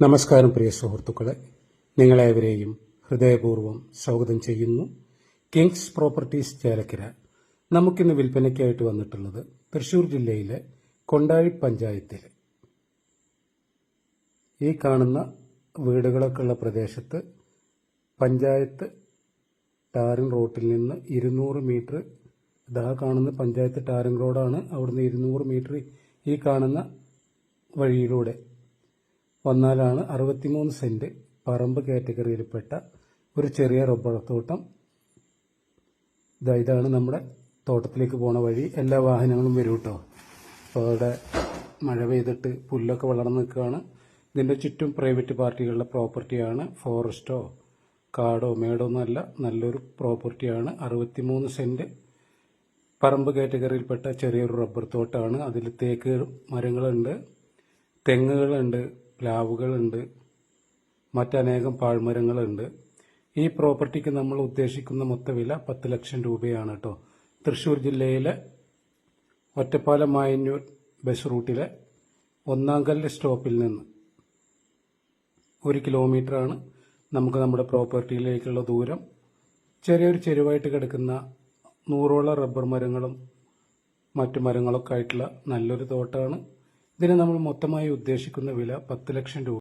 നമസ്കാരം പ്രിയ സുഹൃത്തുക്കളെ. നിങ്ങളേവരെയും ഹൃദയപൂർവം സ്വാഗതം ചെയ്യുന്നു. കിങ്സ് പ്രോപ്പർട്ടീസ് ചേലക്കര നമുക്കിന്ന് വിൽപ്പനയ്ക്കായിട്ട് വന്നിട്ടുള്ളത് തൃശൂർ ജില്ലയിലെ കൊണ്ടാഴി പഞ്ചായത്തിൽ ഈ കാണുന്ന വീടുകളൊക്കെ ഉള്ള പ്രദേശത്ത് പഞ്ചായത്ത് ടാറിൻ റോട്ടിൽ നിന്ന് ഇരുന്നൂറ് മീറ്റർ ഇതാ കാണുന്ന പഞ്ചായത്ത് ടാറിൻ റോഡാണ് അവിടുന്ന് ഇരുന്നൂറ് മീറ്റർ ഈ കാണുന്ന വഴിയിലൂടെ വന്നാലാണ് അറുപത്തിമൂന്ന് സെന്റ് പറമ്പ് കാറ്റഗറിയിൽപ്പെട്ട ഒരു ചെറിയ റബ്ബർ തോട്ടം. ഇതാ ഇതാണ് നമ്മുടെ തോട്ടത്തിലേക്ക് പോണ വഴി. എല്ലാ വാഹനങ്ങളും വരും കേട്ടോ അപ്പോൾ അവിടെ മഴ പെയ്തിട്ട് പുല്ലൊക്കെ വളർന്നു നിൽക്കുകയാണ്. ഇതിന്റെ ചുറ്റും പ്രൈവറ്റ് പാർട്ടികളുടെ പ്രോപ്പർട്ടിയാണ്. ഫോറസ്റ്റോ കാടോ മേടോ ഒന്നുമല്ല നല്ലൊരു പ്രോപ്പർട്ടിയാണ്. അറുപത്തിമൂന്ന് സെന്റ് പറമ്പ് കാറ്റഗറിയിൽപ്പെട്ട ചെറിയൊരു റബ്ബർ തോട്ടമാണ് അതിൽ തേക്ക് മരങ്ങളുണ്ട്. തെങ്ങുകളുണ്ട്. പ്ലാവുകളുണ്ട് മറ്റനേകം പാഴ്മരങ്ങളുണ്ട്. ഈ പ്രോപ്പർട്ടിക്ക് നമ്മൾ ഉദ്ദേശിക്കുന്ന മൊത്ത വില പത്ത് ലക്ഷം രൂപയാണ് കേട്ടോ തൃശ്ശൂർ ജില്ലയിലെ ഒറ്റപ്പാലം മായന്നൂർ ബസ് റൂട്ടിലെ ഒന്നാംകല്ല് സ്റ്റോപ്പിൽ നിന്ന് ഒരു കിലോമീറ്ററാണ് നമുക്ക് നമ്മുടെ പ്രോപ്പർട്ടിയിലേക്കുള്ള ദൂരം. ചെറിയൊരു ചെരുവായിട്ട് കിടക്കുന്ന നൂറോളം റബ്ബർ മരങ്ങളും മറ്റു മരങ്ങളൊക്കെ ആയിട്ടുള്ള നല്ലൊരു തോട്ടമാണ് ഇതിന് നമ്മൾ മൊത്തമായി ഉദ്ദേശിക്കുന്ന വില പത്ത് ലക്ഷം രൂപ.